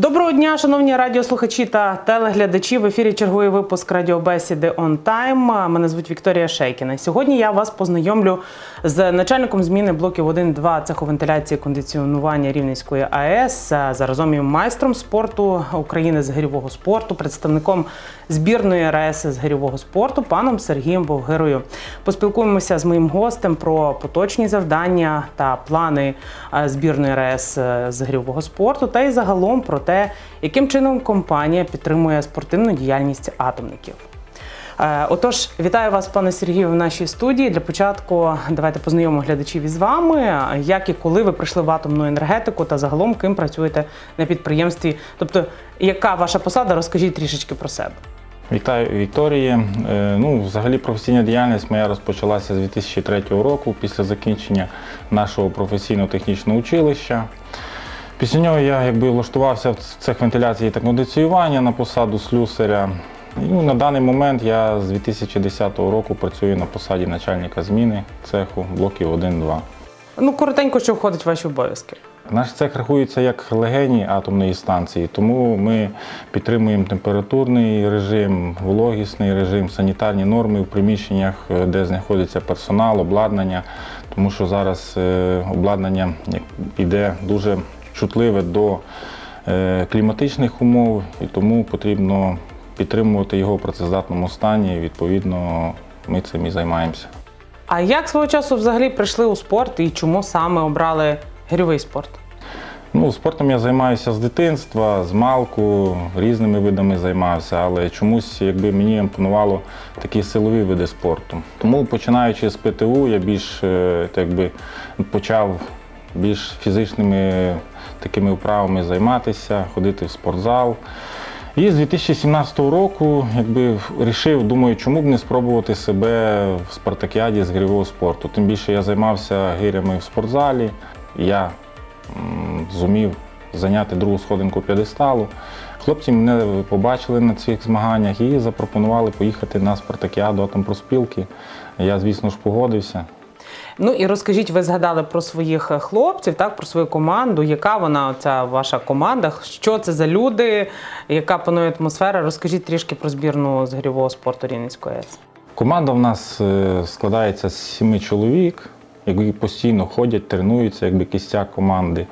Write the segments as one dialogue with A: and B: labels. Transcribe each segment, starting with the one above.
A: Доброго дня, шановні радіослухачі та телеглядачі. В ефірі черговий випуск радіобесіди On Time. Мене звуть Вікторія Шейкіна. Сьогодні я вас познайомлю з начальником зміни блоків 1-2 цеху вентиляції і кондиціонування Рівненської АЕС, заразом і майстром спорту України з гирьового спорту, представником збірної РАЕС з гирьового спорту, паном Сергієм Вовгирою. Поспілкуємося з моїм гостем про поточні завдання та плани е, збірної РАЕС з гирьового спорту, та й загалом про те, яким чином компанія підтримує спортивну діяльність атомників. Е, Отож, вітаю вас, пане Сергію, в нашій студії. Для початку давайте познайомимо глядачів із вами, як і коли ви прийшли в атомну енергетику та загалом ким працюєте на підприємстві. Тобто, яка ваша посада? Розкажіть трішечки про себе.
B: Вітаю Вікторії. Е, Ну, взагалі професійна діяльність моя розпочалася з 2003 року після закінчення нашого професійно-технічного училища. Після нього я якби влаштувався в цех вентиляції та кондиціювання на посаду слюсаря. І, Ну, на даний момент я з 2010 року працюю на посаді начальника зміни цеху блоків 1-2.
A: Ну, коротенько, що входить в ваші обов'язки.
B: Наш цех рахується як легені атомної станції, тому ми підтримуємо температурний режим, вологісний режим, санітарні норми в приміщеннях, е, де знаходиться персонал, обладнання, тому що зараз е, обладнання іде дуже чутливе до е, кліматичних умов, і тому потрібно підтримувати його в працездатному стані. і, Відповідно, ми цим і займаємося.
A: А як свого часу взагалі прийшли у спорт і чому саме обрали гирьовий спорт?
B: Ну, спортом я займаюся з дитинства, з малку, різними видами займався, але чомусь якби мені імпонувало такі силові види спорту. Тому починаючи з ПТУ, я більш е, так якби, почав більш фізичними такими вправами займатися, ходити в спортзал. І з 2017 року якби вирішив, думаю, чому б не спробувати себе в спартакіаді з гирьового спорту. Тим більше я займався гирями в спортзалі. Я зумів зайняти другу сходинку п'єдесталу. Хлопці мене побачили на цих змаганнях і запропонували поїхати на спартакіаду атомпроспілки. Я, звісно ж, погодився.
A: Ну і розкажіть, ви згадали про своїх хлопців, так про свою команду. Яка вона ця ваша команда? Що це за люди? Яка панує атмосфера? Розкажіть трішки про збірну з гирьового спорту Рівненської АЕС.
B: Команда в нас е, складається з сіми чоловік, які постійно ходять, тренуються, якби кістяк команди.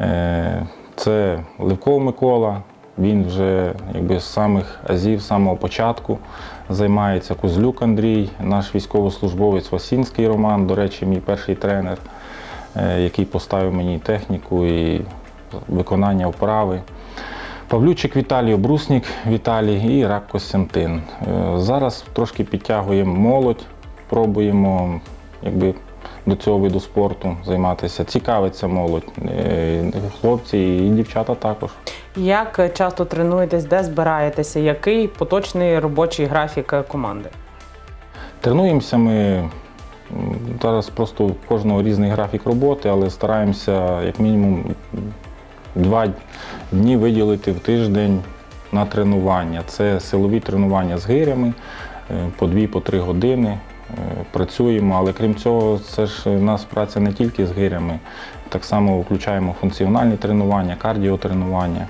B: Е, Це Левков Микола, він вже якби з самих азів, з самого початку займається. Кузлюк Андрій, наш військовослужбовець Васінський Роман, до речі, мій перший тренер, е, який поставив мені техніку і виконання вправи. Павлючик Віталій, Обруснік Віталій і Рак Костянтин. Е, Зараз трошки підтягуємо молодь, пробуємо якби, до цього виду спорту займатися. Цікавиться молодь. Е, Хлопці і дівчата також.
A: Як часто тренуєтесь, де збираєтеся? Який поточний робочий графік команди?
B: Тренуємося ми зараз просто у кожного різний графік роботи, але стараємося як мінімум два дні виділити в тиждень на тренування. Це силові тренування з гирями е, по 2-3 години. Працюємо, але крім цього, це ж у нас праця не тільки з гирями. Так само включаємо функціональні тренування, кардіотренування.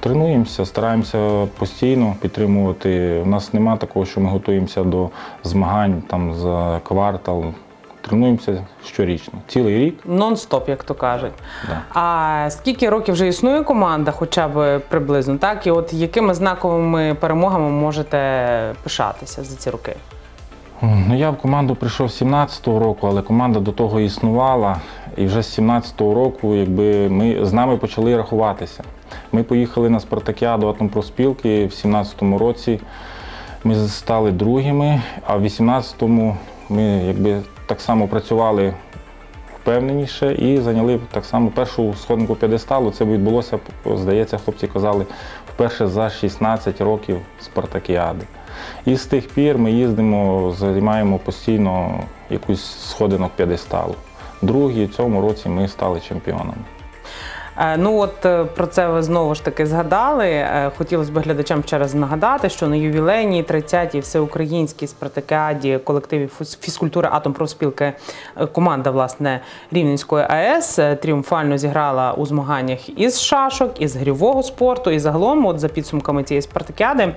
B: Тренуємося, стараємося постійно підтримувати. У нас нема такого, що ми готуємося до змагань там за квартал. Тренуємося щорічно, цілий рік.
A: Нон-стоп, як то кажуть.
B: Да.
A: А скільки років вже існує команда, хоча б приблизно, так? І от якими знаковими перемогами можете пишатися за ці роки?
B: Ну, я в команду прийшов 17-го року, але команда до того існувала. І вже з 17-го року якби, ми, з нами почали рахуватися. Ми поїхали на спартакіаду атомпроспілки в 17-му році. Ми стали другими, а в 18-му ми якби, так само працювали впевненіше і зайняли так само першу сходинку п'єдесталу. Це відбулося, здається, хлопці казали, вперше за 16 років спартакіади. І з тих пір ми їздимо, займаємо постійно якусь сходинок п'єдесталу. Другий в цьому році ми стали чемпіонами.
A: Е, Ну от е, про це ви знову ж таки згадали. Е, Хотілося б глядачам ще раз нагадати, що на ювілейній 30-й всеукраїнській спартакіаді колективів фіз- фізкультури Атом профспілки команда власне Рівненської АЕС тріумфально зіграла у змаганнях із шашок, із грівого спорту. І загалом, от за підсумками цієї спартакіади,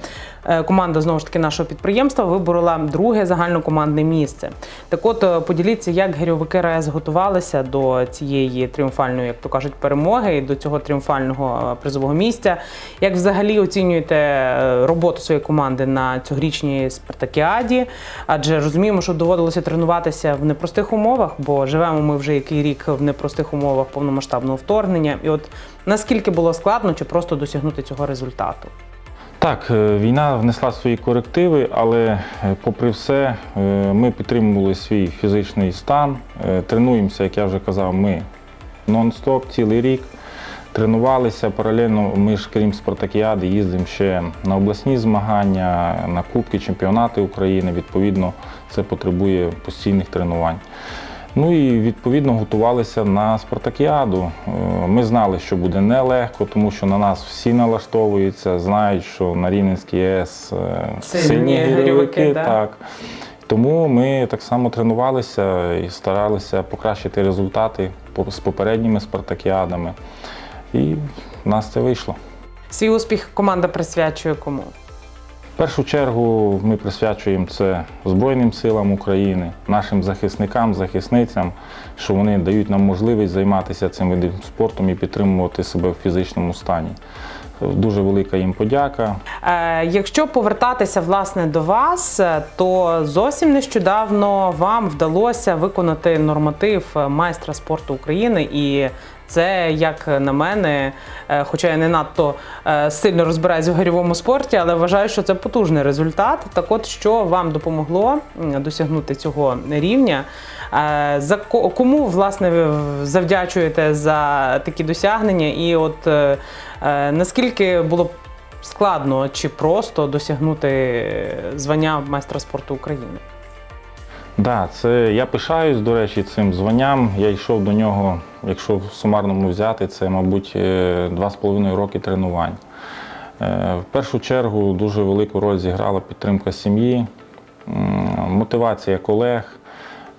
A: команда знову ж таки нашого підприємства виборола друге загальнокомандне місце. Так от поділіться, як гирьовики РАЕС готувалися до цієї тріумфальної, як то кажуть, перемоги і до цього тріумфального е, призового місця. Як взагалі оцінюєте е, роботу своєї команди на цьогорічній спартакіаді? Адже розуміємо, що доводилося тренуватися в непростих умовах, бо живемо ми вже який рік в непростих умовах повномасштабного вторгнення. І от наскільки було складно чи просто досягнути цього результату?
B: Так, е, війна внесла свої корективи, але попри все, ми підтримували свій фізичний стан. Тренуємося, як я вже казав, ми нон-стоп цілий рік. Тренувалися паралельно. Ми ж крім спартакіади, їздимо ще на обласні змагання, на кубки, чемпіонати України. Відповідно, це потребує постійних тренувань. Ну і відповідно готувалися на спартакіаду. Е, Ми знали, що буде нелегко, тому що на нас всі налаштовуються, знають, що на Рівненській АЕС е,
A: Сильні
B: сильні
A: да.
B: Так. Тому ми так само тренувалися і старалися покращити результати з попередніми спартакіадами. І в нас це вийшло.
A: Свій успіх команда присвячує кому?
B: В першу чергу ми присвячуємо це Збройним силам України, нашим захисникам, захисницям, що вони дають нам можливість займатися цим видом спортом і підтримувати себе в фізичному стані. Дуже велика їм подяка.
A: Е, якщо повертатися власне до вас, е, то зовсім нещодавно вам вдалося виконати норматив е, майстра спорту України і. Це, як на мене, е, хоча я не надто е, сильно розбираюсь в гирьовому спорті, але вважаю, що це потужний результат. Так от, що вам допомогло досягнути цього рівня? Е, За ко- кому власне завдячуєте за такі досягнення? І от наскільки було складно чи просто досягнути звання майстра спорту України?
B: Да, це я пишаюсь, до речі, цим званням. Я йшов до нього, якщо в сумарному взяти, це, мабуть, е, два з половиною роки тренувань. Е, В першу чергу дуже велику роль зіграла підтримка сім'ї, мотивація колег.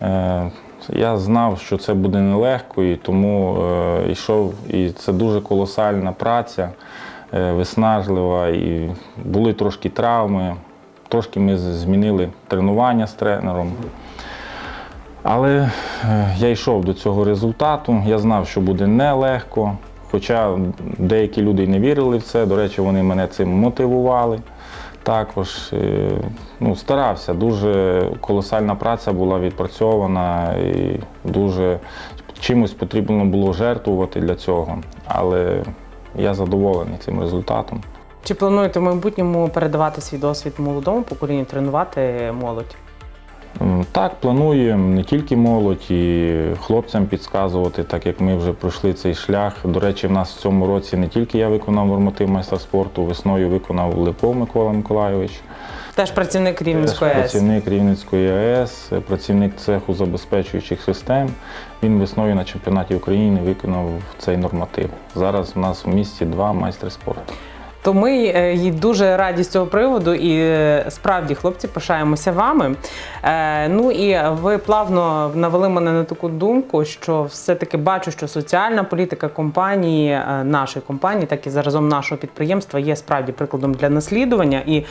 B: Е, Я знав, що це буде нелегко, і тому е, йшов. І це дуже колосальна праця, е, виснажлива, і були трошки травми. Трошки ми змінили тренування з тренером. Але е, я йшов до цього результату. Я знав, що буде нелегко. Хоча деякі люди не вірили в це. До речі, вони мене цим мотивували. Також е, ну, старався. Дуже колосальна праця була відпрацьована і дуже чимось потрібно було жертвувати для цього. Але я задоволений цим результатом.
A: Чи плануєте в майбутньому передавати свій досвід молодому поколінню, тренувати молодь?
B: Так, плануємо не тільки молодь, і хлопцям підказувати, так як ми вже пройшли цей шлях. До речі, в нас в цьому році не тільки я виконав норматив майстра спорту, весною виконав Липов Микола Миколайович,
A: Теж працівник Рівненської АЕС.
B: працівник Рівненської АЕС, працівник цеху забезпечуючих систем. Він весною на чемпіонаті України виконав цей норматив. Зараз у нас в місті два майстри спорту.
A: То ми е, їй дуже раді з цього приводу, і е, справді, хлопці, пишаємося вами. Е, ну і ви плавно навели мене на таку думку, що все-таки бачу, що соціальна політика компанії, е, нашої компанії, так і заразом нашого підприємства, є справді прикладом для наслідування. І е,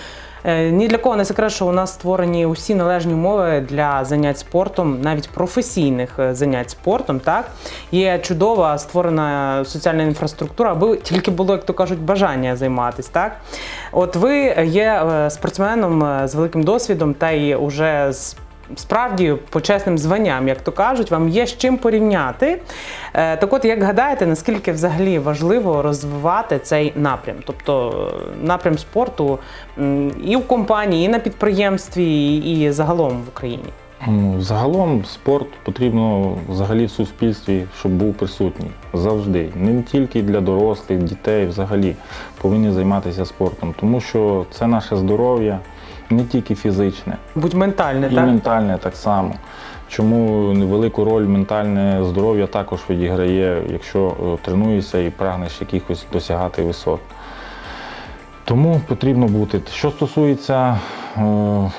A: ні для кого не секрет, що у нас створені усі належні умови для занять спортом, навіть професійних е, занять спортом. Так є чудова створена соціальна інфраструктура, аби тільки було, як то кажуть, бажання займатися. Так, от ви є е, спортсменом е, з великим досвідом та й уже з. Справді почесним званням, як то кажуть, вам є з чим порівняти. Е, Так от, як гадаєте, наскільки взагалі важливо розвивати цей напрям? Тобто е, напрям спорту і в компанії, і на підприємстві, і загалом в Україні?
B: Ну, Загалом спорт потрібно взагалі в суспільстві, щоб був присутній завжди. Не тільки для дорослих, дітей, взагалі повинні займатися спортом, тому що це наше здоров'я не тільки фізичне,
A: Будь ментальне,
B: і
A: так?
B: ментальне так само. Чому велику роль ментальне здоров'я також відіграє, якщо е, тренуєшся і прагнеш якихось досягати висот. Тому потрібно бути. Що стосується е,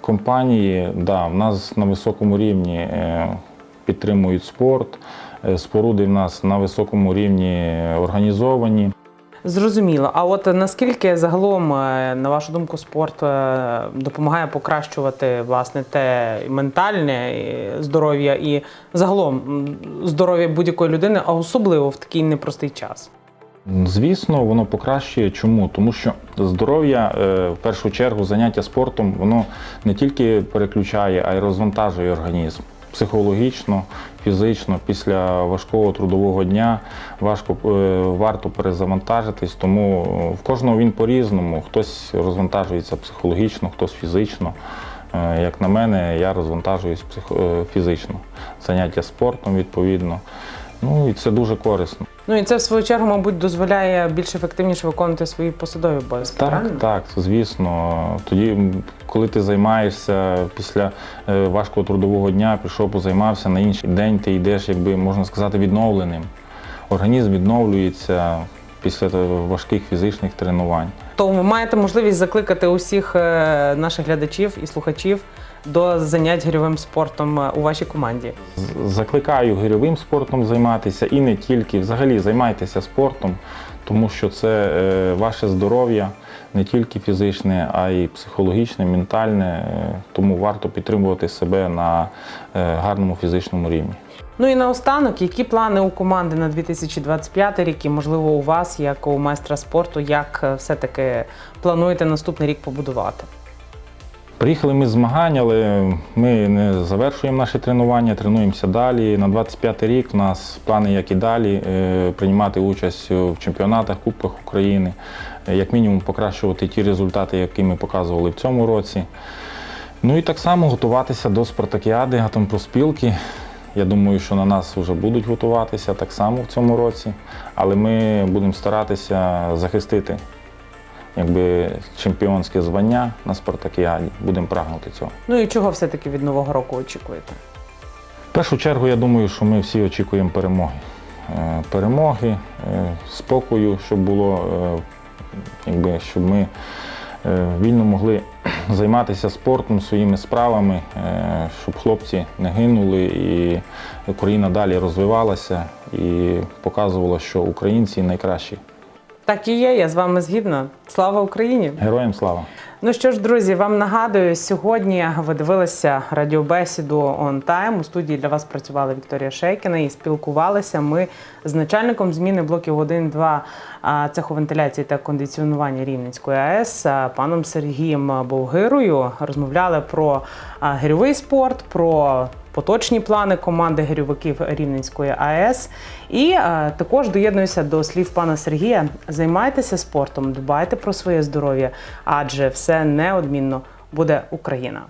B: компанії, да, в нас на високому рівні е, підтримують спорт, е, споруди в нас на високому рівні організовані.
A: Зрозуміло. А от наскільки загалом, е, на вашу думку, спорт е, допомагає покращувати власне те ментальне е, здоров'я і загалом здоров'я будь-якої людини, а особливо в такий непростий час?
B: Звісно, воно покращує. Чому? Тому що здоров'я, в першу чергу, заняття спортом, воно не тільки переключає, а й розвантажує організм. Психологічно, фізично, після важкого трудового дня важко е, варто перезавантажитись, тому е, в кожного він по-різному. Хтось розвантажується психологічно, хтось фізично. Е, Як на мене, я розвантажуюсь фізично. Заняття спортом відповідно. Ну і це дуже корисно.
A: Ну і це в свою чергу, мабуть, дозволяє більш ефективніше виконувати свої посадові обов'язки.
B: Так,
A: правильно?
B: так, звісно. Тоді, коли ти займаєшся після е, важкого трудового дня, пішов, позаймався на інший день, ти йдеш, якби можна сказати, відновленим. Організм відновлюється після е, важких фізичних тренувань.
A: То ви маєте можливість закликати усіх е, наших глядачів і слухачів до занять гірьовим спортом е, у вашій команді.
B: Закликаю гирьовим спортом займатися і не тільки. Взагалі займайтеся спортом, тому що це е, ваше здоров'я не тільки фізичне, а й психологічне, ментальне. Е, Тому варто підтримувати себе на гарному фізичному рівні.
A: Ну і наостанок, які плани у команди на 2025 рік, і можливо у вас, як у майстра спорту, як все-таки плануєте наступний рік побудувати?
B: Приїхали ми з змагань, але ми не завершуємо наше тренування, тренуємося далі. На 25 рік у нас плани, як і далі, е, приймати участь в чемпіонатах, Кубках України, е, як мінімум покращувати ті результати, які ми показували в цьому році. Ну і так само готуватися до спартакіади атомпроспілки. Я думаю, що на нас вже будуть готуватися так само в цьому році, але ми будемо старатися захистити якби, чемпіонське звання на спартакіаді. Будемо прагнути цього.
A: Ну і чого все-таки від нового року очікуєте?
B: В першу чергу, я думаю, що ми всі очікуємо перемоги. Е, Перемоги, е, спокою, щоб було, е, якби, щоб ми вільно могли займатися спортом, своїми справами, щоб хлопці не гинули і Україна далі розвивалася і показувала, що українці найкращі.
A: Так і є, я з вами згідна. Слава Україні!
B: Героям слава!
A: Ну що ж, друзі, вам нагадую, сьогодні ви дивилися радіобесіду On Time. У студії для вас працювала Вікторія Шейкіна і спілкувалися ми з начальником зміни блоків 1-2 а, цеху вентиляції та кондиціонування Рівненської АЕС паном Сергієм Болгирою. Розмовляли про а, гирьовий спорт, про поточні плани команди гирьовиків Рівненської АЕС. І е, також доєднуюся до слів пана Сергія: займайтеся спортом, дбайте про своє здоров'я, адже все неодмінно буде Україна.